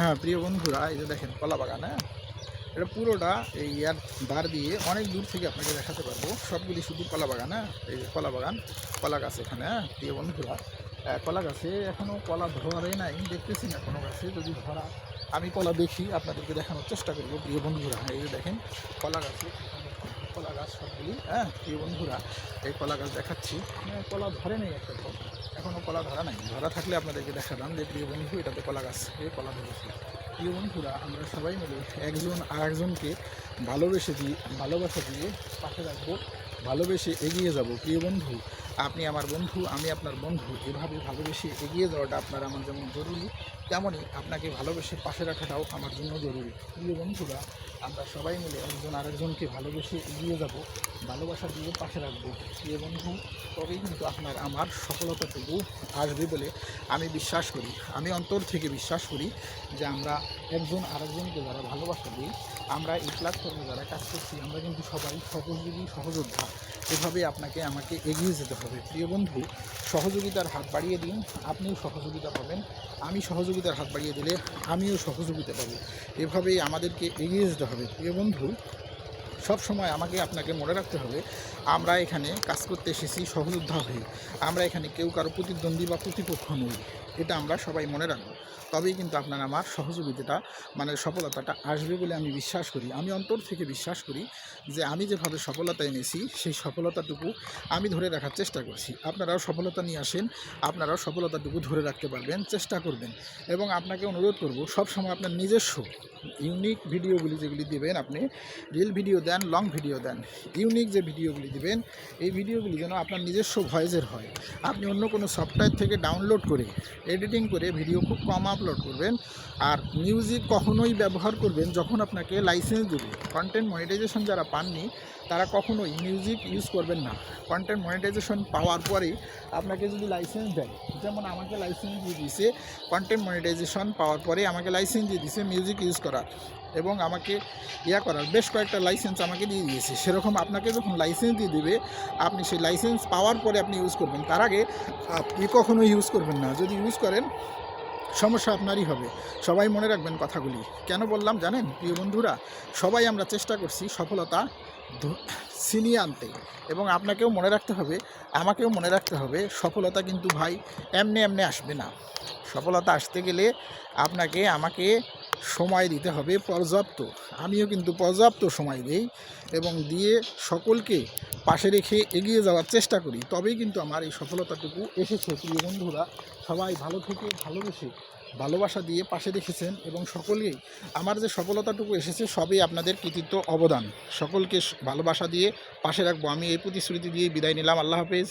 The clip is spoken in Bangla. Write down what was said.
হ্যাঁ প্রিয় বন্ধুরা, এই যে দেখেন কলা বাগান হ্যাঁ? এটা পুরোটা এই ইয়ার বার দিয়ে অনেক দূর থেকে আপনাকে দেখাতে পারব। সবগুলি শুধু কলা বাগান হ্যাঁ? এই যে কলা বাগান, কলা গাছ এখানে হ্যাঁ? প্রিয় বন্ধুরা কলা গাছে এখনও কলা ধরে নাই, দেখতেছি না কোনো গাছে, যদি ধরা, আমি কলা দেখি, আপনাদেরকে দেখানোর চেষ্টা করব, প্রিয় বন্ধুরা। এই যে দেখেন, কলা গাছে কলা গাছ সবগুলি হ্যাঁ? প্রিয় বন্ধুরা এই কলা গাছ দেখাচ্ছি। হ্যাঁ, কলা ধরে নেই একটা তো। এখনও কলা ধরা নাই। ধরা থাকলে আপনাদেরকে দেখালাম যে প্রিয় বন্ধু এটাতে কলা গাছ এই কলা ধরেছে। প্রিয় বন্ধুরা আমরা সবাই মিলে একজন আর একজনকে ভালোবেসে দিয়ে ভালোবাসা দিয়ে পাশে রাখব ভালোবেসে এগিয়ে যাব। প্রিয় বন্ধু আপনি আমার বন্ধু, আমি আপনার বন্ধু, এভাবে ভালোবেসে এগিয়ে যাওয়াটা আপনার আমার যেমন জরুরি। তেমনই আপনাকে ভালোবেসে পাশে রাখাটাও আমার জন্য জরুরি। প্রিয় বন্ধুরা, আমরা সবাই মিলে একজন আরেকজনকে ভালোবেসে এগিয়ে যাব ভালোবাসা দিয়ে পাশে রাখব। প্রিয় বন্ধু, তবেই কিন্তু আপনার আমার সফলতাটুকু আসবে বলে আমি বিশ্বাস করি। আমি অন্তর থেকে বিশ্বাস করি যে আমরা একজন আরেকজনকে যারা ভালোবাসা দিই আমরা এই প্ল্যাটফর্মে যারা কাজ করছি, আমরা কিন্তু সবাই সহযোগী, সহযোদ্ধা। এভাবে আপনাকে আমাকে এগিয়ে যেতে হবে। প্রিয় বন্ধু, সহযোগিতার হাত বাড়িয়ে দিন, আপনিও সহযোগিতা পাবেন, আমি সহযোগিতার হাত বাড়িয়ে দিলে আমিও সহযোগিতা পাবো। এভাবেই আমাদেরকে এগিয়ে যেতে হবে। প্রিয় বন্ধু সব সময় আমাকে আপনাকে মনে রাখতে হবে, আমরা এখানে কাজ করতে এসেছি সহযোদ্ধা হয়ে। আমরা এখানে কেউ কারও প্রতিদ্বন্দ্বী বা প্রতিপক্ষ নই। এটা আমরা সবাই মনে রাখব। তবেই কিন্তু আপনার আমার সহযোগিতাটা মানে সফলতাটা আসবে বলে আমি বিশ্বাস করি। আমি অন্তর থেকে বিশ্বাস করি যে আমি যেভাবে সফলতা এনেছি, সেই সফলতাটুকু আমি ধরে রাখার চেষ্টা করছি। আপনারাও সফলতা নিয়ে আসেন, আপনারাও সফলতাটুকু ধরে রাখতে পারবেন, চেষ্টা করবেন। এবং আপনাকে অনুরোধ করব, সবসময় আপনার নিজস্ব ইউনিক ভিডিওগুলি যেগুলি দেবেন আপনি রিল ভিডিও দেন লং ভিডিও দেন ইউনিক যে ভিডিওগুলি দেবেন, এই ভিডিওগুলি যেন আপনার নিজস্ব ভয়েসের হয়। আপনি অন্য কোনো সফটওয়্যার থেকে ডাউনলোড করে এডিটিং করে ভিডিও খুব কম আপলোড করবেন আর মিউজিক কখনোই ব্যবহার করবেন যখন আপনাকে লাইসেন্স দেবে। কন্টেন্ট মনিটাইজেশন যারা পাননি, তারা কখনোই মিউজিক ইউজ করবেন না। কন্টেন্ট মনিটাইজেশন পাওয়ার পরেই আপনাকে যদি লাইসেন্স দেয়, যেমন আমাকে লাইসেন্স দিয়ে দিছে কন্টেন্ট মনিটাইজেশন পাওয়ার পরে আমাকে লাইসেন্স দিয়ে দিছে মিউজিক ইউজ করার। এবং আমাকে ইয়া করার, বেশ কয়েকটা লাইসেন্স আমাকে দিয়ে দিয়েছে। সেরকম আপনাকে যখন লাইসেন্স দিয়ে দেবে, আপনি সেই লাইসেন্স পাওয়ার পরে আপনি ইউজ করবেন। তার আগে আপনি কখনো ইউজ করবেন না। যদি ইউজ করেন, সমস্যা আপনারই হবে। সবাই মনে রাখবেন কথাগুলি। কেন বললাম জানেন, প্রিয় বন্ধুরা? সবাই আমরা চেষ্টা করছি সফলতা ছিনিয়ে আনতে। এবং আপনাকেও মনে রাখতে হবে, আমাকেও মনে রাখতে হবে, সফলতা কিন্তু ভাই, এমনি এমনি আসবে না। সফলতা আসতে গেলে আপনাকে, আমাকে সময় দিতে হবে পর্যাপ্ত। আমিও কিন্তু পর্যাপ্ত সময় দিই এবং দিয়ে সকলকে পাশে রেখে এগিয়ে যাওয়ার চেষ্টা করি। তবেই কিন্তু আমার এই সফলতাটুকু এসেছে। প্রিয় বন্ধুরা, সবাই ভালো থেকে ভালোবেসে ভালোবাসা দিয়ে পাশে রেখেছেন এবং সকলেই আমার যে সফলতাটুকু এসেছে সবই আপনাদের কৃতিত্ব, অবদান। সকলকে ভালোবাসা দিয়ে পাশে রাখব। আমি এই প্রতিশ্রুতি দিয়ে বিদায় নিলাম। আল্লাহ হাফেজ।